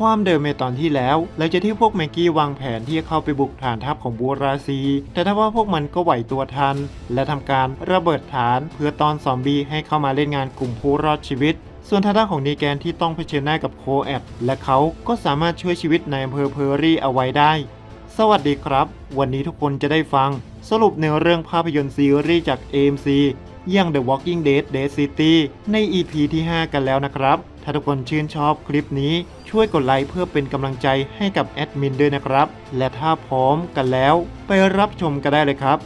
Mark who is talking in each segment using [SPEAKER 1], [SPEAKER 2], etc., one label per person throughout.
[SPEAKER 1] ความเดิมในตอนที่แล้ว หลังจากที่พวกแมกกี้วางแผนที่จะเข้าไปบุกฐานทัพของบูราซี แต่ถ้าว่าพวกมันก็ไหวตัวทัน และทำการระเบิดฐานเพื่อตอนซอมบี้ให้เข้ามาเล่นงานกลุ่มผู้รอดชีวิตส่วนทางด้านของนีแกนที่ต้องเผชิญหน้ากับโคแอดและเขาก็สามารถช่วยชีวิตในอำเภอเพอร์รี่เอาไว้ได้ สวัสดีครับ วันนี้ทุกคนจะได้ฟัง สรุปในเรื่องภาพยนตร์ซีรีส์จาก AMC อย่าง The Walking Dead Dead City ใน EP ที่ 5 กันแล้วนะครับ ถ้าทุกคนชื่นชอบคลิปนี้ช่วยกดไลค์เพื่อเป็นกำลังใจให้กับแอดมินด้วยนะครับ และถ้าพร้อมกันแล้ว ไปรับชมกันได้เลยครับ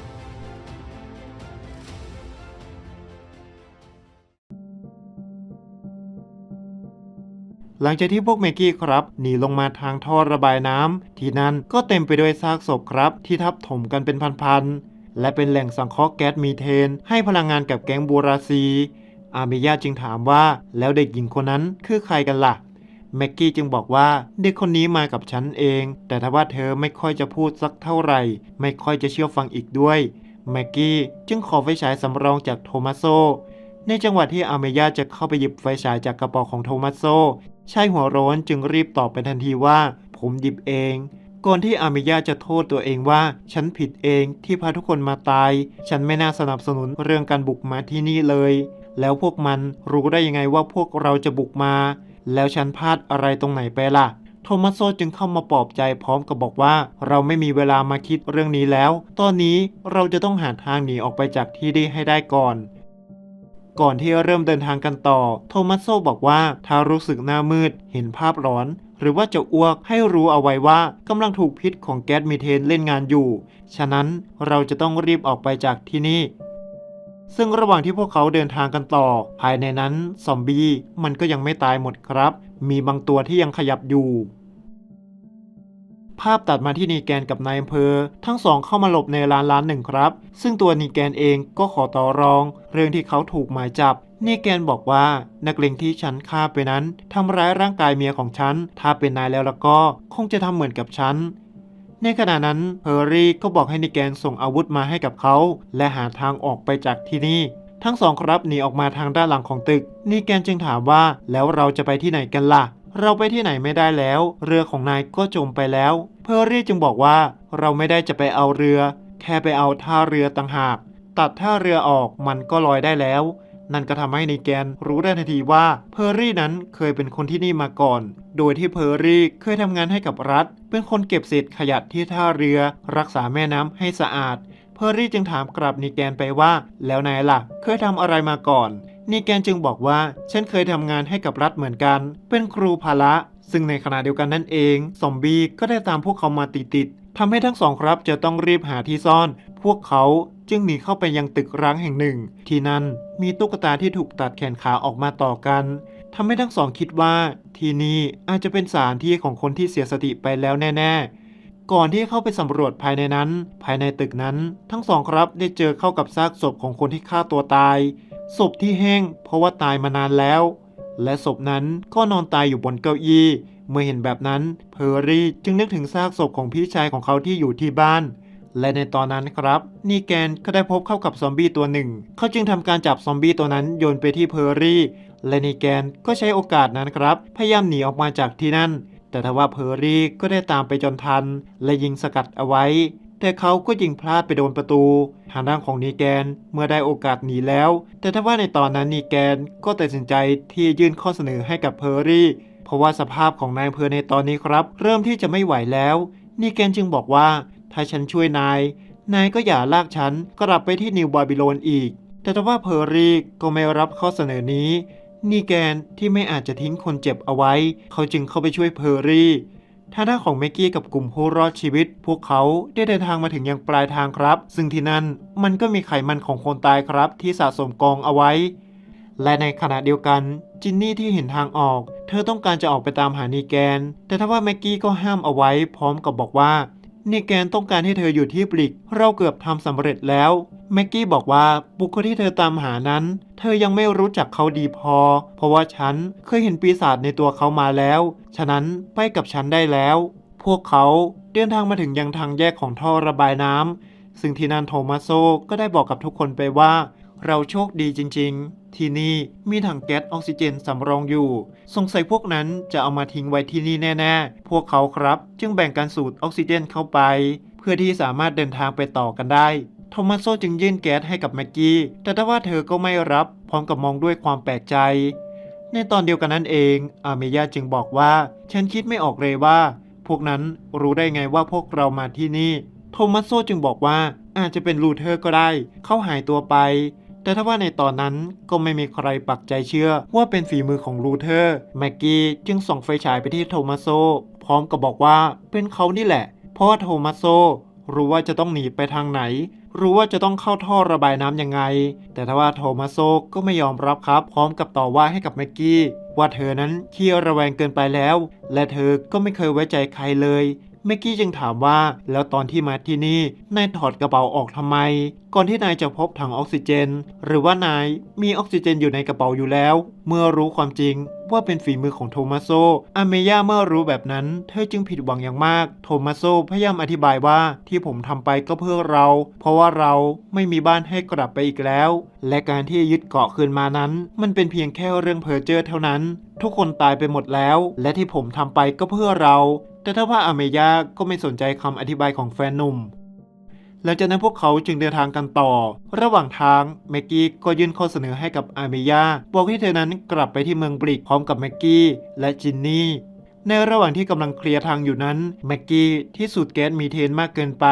[SPEAKER 1] หลังจากที่พวกเมกกี้ครับหนีลงมาทางท่อระบายน้ำที่นั่นก็เต็มไปด้วยซากศพครับ ที่ทับถมกันเป็นพันๆและเป็นแหล่งสังเคราะห์แก๊สมีเทน ให้พลังงานกับแก๊งบูราซี อาเมย่าจึงถามว่าแล้วเด็กหญิงคนนั้นคือใครกันล่ะแม็กกี้จึงบอกว่าเด็กคนนี้มากับฉันเอง แต่ถ้าว่าเธอไม่ค่อยจะพูดสักเท่าไหร่ ไม่ค่อยจะเชื่อฟังอีกด้วยแม็กกี้จึงขอไฟฉายสำรองจากโทมัสโซ ในจังหวะที่อาเมย่าจะเข้าไปหยิบไฟฉายจากกระเป๋าของโทมัสโซชายหัวร้อนจึงรีบตอบไปทันทีว่า ผมหยิบเอง ก่อนที่อามิยาจะโทษตัวเองว่า ฉันผิดเองที่พาทุกคนมาตาย ฉันไม่น่าสนับสนุนเรื่องการบุกมาที่นี่เลย แล้วพวกมันรู้ได้ยังไงว่าพวกเราจะบุกมา แล้วฉันพลาดอะไรตรงไหนไปล่ะ โทมัสโซจึงเข้ามาปลอบใจพร้อมกับบอกว่า เราไม่มีเวลามาคิดเรื่องนี้แล้ว ตอนนี้เราจะต้องหาทางหนีออกไปจากที่นี่ให้ได้ก่อน ก่อนที่จะเริ่มเดินทางกันต่อ โทมัสโซบอกว่าถ้ารู้สึกหน้ามืด เห็นภาพร้อนหรือว่าจะอ้วกให้รู้เอาไว้ว่ากำลังถูกพิษของแก๊สมีเทนเล่นงานอยู่ ฉะนั้นเราจะต้องรีบออกไปจากที่นี่ ซึ่งระหว่างที่พวกเขาเดินทางกันต่อ ภายในนั้นซอมบี้มันก็ยังไม่ตายหมดครับ มีบางตัวที่ยังขยับอยู่ ภาพตัดมาที่นีแกนกับนายอำเภอ ทั้งสองเข้ามาหลบในร้านร้านหนึ่งครับ ซึ่งตัวนีแกนเองก็ขอต่อรอง เรื่องที่เขาถูกหมายจับนีแกนบอกว่านักเลงที่ฉันฆ่าไปนั้นทำร้ายร่างกายเมียของฉัน ถ้าเป็นนายแล้วแล้วก็ คงจะทำเหมือนกับฉัน ในขณะนั้นเพอร์รี่ก็บอกให้นิแกนส่งอาวุธมาให้กับเขา และหาทางออกไปจากที่นี่ ทั้งสองครับหนีออกมาทางด้านหลังของตึก นิแกนจึงถามว่าแล้วเราจะไปที่ไหนกันล่ะ เราไปที่ไหนไม่ได้แล้ว เรือของนายก็จมไปแล้ว เพอร์รี่จึงบอกว่า เราไม่ได้จะไปเอาเรือ แค่ไปเอาท่าเรือต่างหาก ตัดท่าเรือออกมันก็ลอยได้แล้วนั่นก็ทำให้นิแกนรู้ได้ทันทีว่าเพอร์รี่นั้นเคยเป็นคนที่นี่มาก่อน โดยที่เพอร์รี่เคยทำงานให้กับรัฐ เป็นคนเก็บเศษขยะที่ท่าเรือ รักษาแม่น้ำให้สะอาด เพอร์รี่จึงถามกลับนิแกนไปว่า แล้วนายล่ะ เคยทำอะไรมาก่อนนิแกนจึงบอกว่า ฉันเคยทำงานให้กับรัฐเหมือนกัน เป็นครูพละ ซึ่งในขณะเดียวกันนั่นเอง ซอมบี้ก็ได้ตามพวกเขามาติดๆทำให้ทั้งสองครับจะต้องรีบหาที่ซ่อน พวกเขาจึงหนีเข้าไปยังตึกร้างแห่งหนึ่ง ที่นั่นมีตุ๊กตาที่ถูกตัดแขนขาออกมาต่อกัน ทำให้ทั้งสองคิดว่า ที่นี่อาจจะเป็นสถานที่ของคนที่เสียสติไปแล้วแน่ๆ ก่อนที่เข้าไปสำรวจภายในนั้น ภายในตึกนั้น ทั้งสองครับได้เจอเข้ากับซากศพของคนที่ฆ่าตัวตาย ศพที่แห้งเพราะว่าตายมานานแล้ว และศพนั้นก็นอนตายอยู่บนเก้าอี้ เมื่อเห็นแบบนั้น เพอร์รี่จึงนึกถึงซากศพของพี่ชายของเขาที่อยู่ที่บ้านและในตอนนั้นครับนีแกนก็ได้พบเข้ากับซอมบี้ตัวหนึ่ง เขาจึงทำการจับซอมบี้ตัวนั้นโยนไปที่เพอร์รี่ และนีแกนก็ใช้โอกาสนั้นครับ พยายามหนีออกมาจากที่นั่น แต่ทว่าเพอร์รี่ก็ได้ตามไปจนทัน และยิงสกัดเอาไว้ แต่เขาก็ยิงพลาดไปโดนประตู ทางด้านของนีแกนเมื่อได้โอกาสหนีแล้ว แต่ถ้าว่าในตอนนั้นนีแกนก็ตัดสินใจที่ยื่นข้อเสนอให้กับเพอร์รี่ เพราะว่าสภาพของนายอำเภอในตอนนี้ครับ เริ่มที่จะไม่ไหวแล้ว นีแกนจึงบอกว่า ถ้าฉันช่วยนาย นายก็อย่าลากฉันกลับไปที่นิวบาบิโลนอีก แต่ถ้าว่าเพอร์รี่ก็ไม่รับข้อเสนอนี้ นีแกนที่ไม่อาจจะทิ้งคนเจ็บเอาไว้ เขาจึงเข้าไปช่วยเพอร์รี่ทางด้าของเมกกี้กับกลุ่มผู้รอดชีวิต พวกเขาได้เดินทางมาถึงยังปลายทางครับ ซึ่งที่นั่นมันก็มีไขมันของคนตายครับ ที่สะสมกองเอาไว้ และในขณะเดียวกันจินนี่ที่เห็นทางออก เธอต้องการจะออกไปตามหานีแกน แต่ถ้าว่าแม็กกี้ก็ห้ามเอาไว้ พร้อมกับบอกว่า นีแกนต้องการให้เธออยู่ที่ปลิก เราเกือบทำสำเร็จแล้วแม็กกี้บอกว่าบุคคลที่เธอตามหานั้น เธอยังไม่รู้จักเขาดีพอ เพราะว่าฉันเคยเห็นปีศาจในตัวเขามาแล้ว ฉะนั้นไปกับฉันได้แล้ว พวกเขาเดินทางมาถึงยังทางแยกของท่อระบายน้ำซึ่งที่นั่นโทมัสโซก็ได้บอกกับทุกคนไปว่า เราโชคดีจริง ๆ ที่นี่มีถังแก๊สออกซิเจนสำรองอยู่ สงสัยพวกนั้นจะเอามาทิ้งไว้ที่นี่แน่ๆ พวกเขาครับ จึงแบ่งการสูดออกซิเจนเข้าไป เพื่อที่สามารถเดินทางไปต่อกันได้โทมัสโซจึงยื่นแก๊สให้กับแม็กกี้ แต่ถ้าว่าเธอก็ไม่รับ พร้อมกับมองด้วยความแปลกใจ ในตอนเดียวกันนั้นเอง อาเมยาจึงบอกว่า ฉันคิดไม่ออกเลยว่า พวกนั้นรู้ได้ไงว่าพวกเรามาที่นี่ โทมัสโซจึงบอกว่าอาจจะเป็นลูเทอร์ก็ได้ เขาหายตัวไป แต่ถ้าว่าในตอนนั้นก็ไม่มีใครปักใจเชื่อว่าเป็นฝีมือของลูเทอร์ แม็กกี้จึงส่องไฟฉายไปที่โทมัสโซ พร้อมกับบอกว่าเป็นเขานี่แหละ เพราะว่าโทมัสโซรู้ว่าจะต้องหนีไปทางไหน รู้ว่าจะต้องเข้าท่อระบายน้ำยังไง แต่ทว่าโทมัสโซก็ไม่ยอมรับครับ พร้อมกับต่อว่าให้กับแม็กกี้ว่าเธอนั้นขี้ระแวงเกินไปแล้ว และเธอก็ไม่เคยไว้ใจใครเลย แม็กกี้จึงถามว่า แล้วตอนที่มาที่นี่นายถอดกระเป๋าออกทำไม ก่อนที่นายจะพบถังออกซิเจน หรือว่านายมีออกซิเจนอยู่ในกระเป๋าอยู่แล้ว เมื่อรู้ความจริงว่าเป็นฝีมือของโทมัสโซอาเมย่าเมื่อรู้แบบนั้น เธอจึงผิดหวังอย่างมาก โทมัสโซพยายามอธิบายว่าที่ผมทำไปก็เพื่อเรา เพราะว่าเราไม่มีบ้านให้กลับไปอีกแล้ว และการที่ยึดเกาะคืนมานั้น มันเป็นเพียงแค่เรื่องเพอเจ้อเท่านั้น ทุกคนตายไปหมดแล้ว และที่ผมทำไปก็เพื่อเรา แต่ถ้าว่าอเมยาก็ไม่สนใจคำอธิบายของแฟนหนุ่ม หลังจากนั้นพวกเขาจึงเดินทางกันต่อ ระหว่างทางแม็กกี้ก็ยื่นข้อเสนอให้กับอาเมยาบอกให้เธอนั้นกลับไปที่เมืองบริกพร้อมกับแม็กกี้และจินนี่ ในระหว่างที่กำลังเคลียร์ทางอยู่นั้นแม็กกี้ที่สูดแก๊สมีเทนมากเกินไป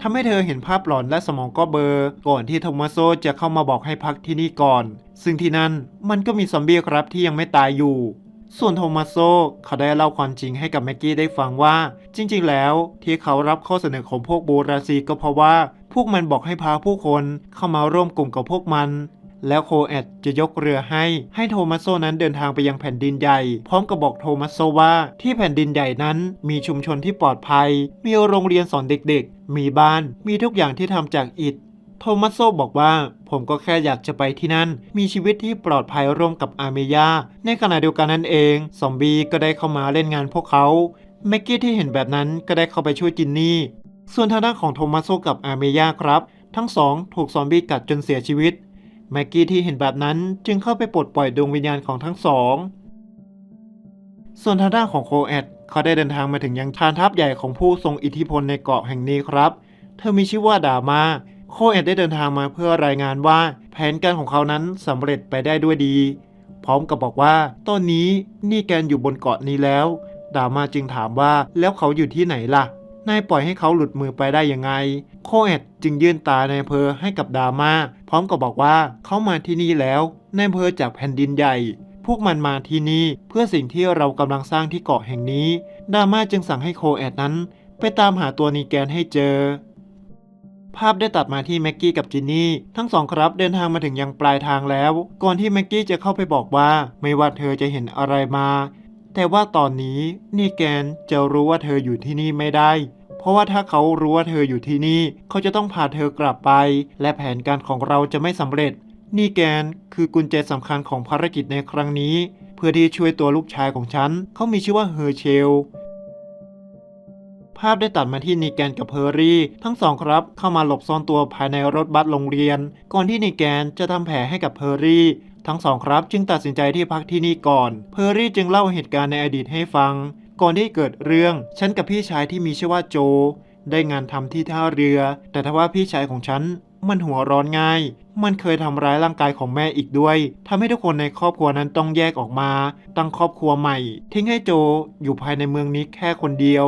[SPEAKER 1] ทำให้เธอเห็นภาพหลอนและสมองก็เบอร์ก่อนที่โทมัสโซจะเข้ามาบอกให้พักที่นี่ก่อน ซึ่งที่นั่นมันก็มีซอมบี้ครับที่ยังไม่ตายอยู่ ส่วนโทมัสโซเขาได้เล่าความจริงให้กับแม็กกี้ได้ฟังว่า จริงๆ แล้วที่เขารับข้อเสนอของพวกโบราซีก็เพราะว่า พวกมันบอกให้พาผู้คนเข้ามาร่วมกลุ่มกับพวกมัน แล้วโคแอดจะยกเรือให้ให้โทมัสโซนั้นเดินทางไปยังแผ่นดินใหญ่ พร้อมกับบอกโทมัสโซว่าที่แผ่นดินใหญ่นั้นมีชุมชนที่ปลอดภัย มีโรงเรียนสอนเด็กๆ มีบ้านมีทุกอย่างที่ทำจากอิฐ โทมัสโซบอกว่า ผมก็แค่อยากจะไปที่นั่น มีชีวิตที่ปลอดภัยร่วมกับอาเมยา ในขณะเดียวกันนั้นเอง ซอมบี้ก็ได้เข้ามาเล่นงานพวกเขาแม็กกี้ที่เห็นแบบนั้นก็ได้เข้าไปช่วยจินนี่ ส่วนทางด้านของโทมัสโซกับอาเมยาครับ ทั้งสองถูกซอมบี้กัดจนเสียชีวิต แม็กกี้ที่เห็นแบบนั้นจึงเข้าไปปลดปล่อยดวงวิญญาณของทั้งสอง ส่วนทางด้านของโคแอดเขาได้เดินทางมาถึงยังฐานทัพใหญ่ของผู้ทรงอิทธิพลในเกาะแห่งนี้ครับ เธอมีชื่อว่าดามา โคแอดได้เดินทางมาเพื่อรายงานว่าแผนการของเขานั้นสำเร็จไปได้ด้วยดี พร้อมกับบอกว่าตอนนี้นี่แกนอยู่บนเกาะนี้แล้วดามาจึงถามว่าแล้วเขาอยู่ที่ไหนล่ะนายปล่อยให้เขาหลุดมือไปได้ยังไง โคแอดจึงยื่นตาในเภอให้กับดามาพร้อมกับบอกว่าเขามาที่นี่แล้วในเภอจากแผ่นดินใหญ่ พวกมันมาที่นี่เพื่อสิ่งที่เรากำลังสร้างที่เกาะแห่งนี้ ดามาจึงสั่งให้โคแอดนั้น ไปตามหาตัวนีแกนให้เจอ ภาพได้ตัดมาที่แม็กกี้กับจินนี่ทั้งสองครับเดินทางมาถึงยังปลายทางแล้ว ก่อนที่แม็กกี้จะเข้าไปบอกว่า ไม่ว่าเธอจะเห็นอะไรมา แต่ว่าตอนนี้นี่แกนจะรู้ว่าเธออยู่ที่นี่ไม่ได้ เพราะว่าถ้าเขารู้ว่าเธออยู่ที่นี่ เขาจะต้องพาเธอกลับไป และแผนการของเราจะไม่สำเร็จ นี่แกนคือกุญแจสำคัญของภารกิจในครั้งนี้ เพื่อที่ช่วยตัวลูกชายของฉันเขามีชื่อว่าเฮอร์เชล ภาพได้ตัดมาที่นีแกนกับเพอร์รี่ ทั้งสองครับ เข้ามาหลบซ่อนตัวภายในรถบัสโรงเรียน ก่อนที่นีแกนจะทำแผลให้กับเพอร์รี่ทั้งสองครับจึงตัดสินใจที่พักที่นี่ก่อน เพอร์รี่จึงเล่าเหตุการณ์ในอดีตให้ฟัง ก่อนที่เกิดเรื่อง ฉันกับพี่ชายที่มีชื่อว่าโจ ได้งานทำที่ท่าเรือ แต่ทว่าพี่ชายของฉันมันหัวร้อนง่าย มันเคยทำร้ายร่างกายของแม่อีกด้วย ทำให้ทุกคนในครอบครัวนั้นต้องแยกออกมา ตั้งครอบครัวใหม่ ทิ้งให้โจอยู่ภายในเมืองนี้แค่คนเดียว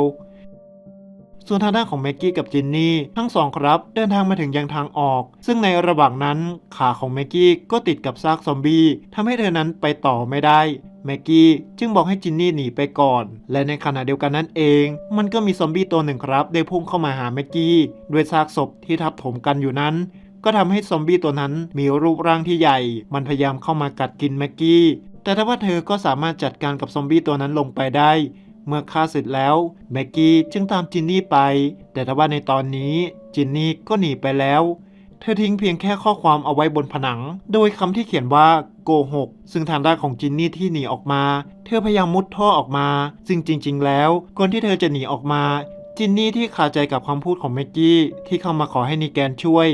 [SPEAKER 1] ส่วนทางด้านของแม็กกี้กับจินนี่ทั้งสองครับ เดินทางมาถึงยังทางออก ซึ่งในระหว่างนั้นขาของแม็กกี้ก็ติดกับซากซอมบี้ทำให้เธอนั้นไปต่อไม่ได้แม็กกี้จึงบอกให้จินนี่หนีไปก่อน และในขณะเดียวกันนั้นเอง มันก็มีซอมบี้ตัวหนึ่งครับ ได้พุ่งเข้ามาหาแม็กกี้ด้วยซากศพที่ทับถมกันอยู่นั้น ก็ทำให้ซอมบี้ตัวนั้นมีรูปร่างที่ใหญ่ มันพยายามเข้ามากัดกินแม็กกี้ แต่ถ้าว่าเธอก็สามารถจัดการกับซอมบี้ตัวนั้นลงไปได้ เมื่อฆ่าเสร็จแล้วแม็กกี้จึงตามจินนี่ไป แต่ถ้าว่าในตอนนี้จินนี่ก็หนีไปแล้ว เธอทิ้งเพียงแค่ข้อความเอาไว้บนผนัง โดยคำที่เขียนว่าโกหก ซึ่งทางด้านของจินนี่ที่หนีออกมา เธอพยายามมุดท่อออกมา ซึ่งจริง ๆ แล้วก่อนที่เธอจะหนีออกมาจินนี่ที่คาใจกับคำพูดของแม็กกี้ที่เข้ามาขอให้นีแกนช่วย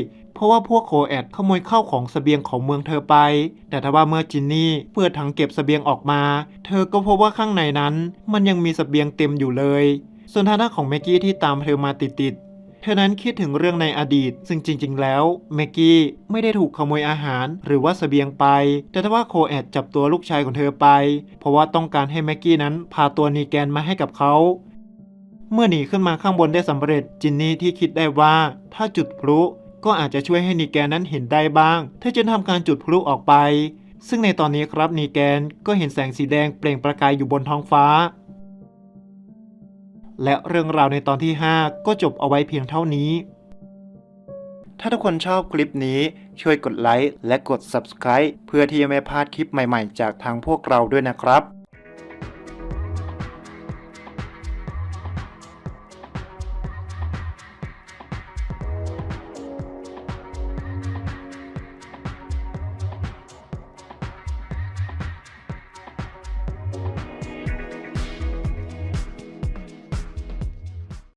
[SPEAKER 1] ราะราะว่าพวกโคแอดขโมยข้าวของสเสบียงของเมืองเธอไป แต่ทว่าเมื่อจินนี่เปิดถังเก็บสเสบียงออกมา เธอก็พบว่าข้างในนั้น มันยังมีสเสบียงเต็มอยู่เลย ส่วนทางด้านของแม็กกี้ที่ตามเธอมาติดๆเธอนั้นคิดถึงเรื่องในอดีต ซึ่งจริง ๆ แล้วแม็กกี้ไม่ได้ถูกขโมยอาหารหรือว่าสเสบียงไป แต่ทว่าโคแอดจับตัวลูกชายของเธอไป เพราะว่าต้องการให้แม็กกี้นั้นพาตัวนีแกนมาให้กับเขา เมื่อหนีขึ้นมาข้างบนได้สำเร็จจินนี่ที่คิดได้ว่า ถ้าจุดพลุ ก็อาจจะช่วยให้นีแกนนั้นเห็นได้บ้างเธอจึงทำการจุดพลุออกไป ซึ่งในตอนนี้ครับนีแกนก็เห็นแสงสีแดงเปล่งประกายอยู่บนท้องฟ้า และเรื่องราวในตอนที่ 5 ก็จบเอาไว้เพียงเท่านี้ ถ้าทุกคนชอบคลิปนี้ช่วยกดไลค์และกด Subscribe เพื่อที่จะไม่พลาดคลิปใหม่ๆ จากทางพวกเราด้วยนะครับ